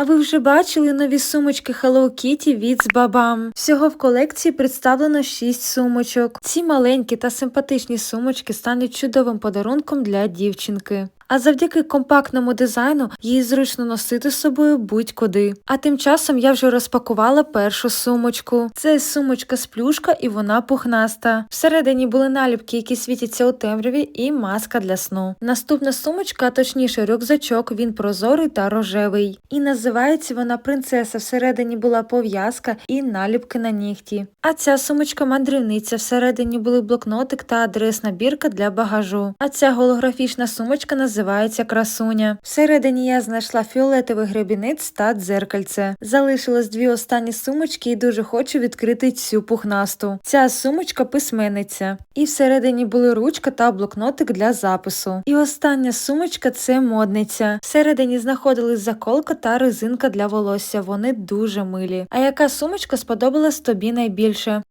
А ви вже бачили нові сумочки Hello Kitty від бабам? Всього в колекції представлено 6 сумочок. Ці маленькі та симпатичні сумочки стануть чудовим подарунком для дівчинки. А завдяки компактному дизайну її зручно носити з собою будь-куди. А тим часом я вже розпакувала першу сумочку. Це сумочка з плюшка і вона пухнаста. Всередині були наліпки, які світяться у темряві, і маска для сну. Наступна сумочка, а точніше рюкзачок, він прозорий та рожевий. І називається вона принцеса. Всередині була пов'язка і наліпки на нігті. А ця сумочка мандрівниця. Всередині були блокнотик та адресна бірка для багажу. А ця голографічна сумочка називається красуня. Всередині я знайшла фіолетовий гребінець та дзеркальце. Залишилось дві останні сумочки і дуже хочу відкрити цю пухнасту. Ця сумочка письменниця. І всередині були ручка та блокнотик для запису. І остання сумочка це модниця. Всередині знаходились заколка та резинка для волосся. Вони дуже милі. А яка сумочка сподобалась тобі найбільше?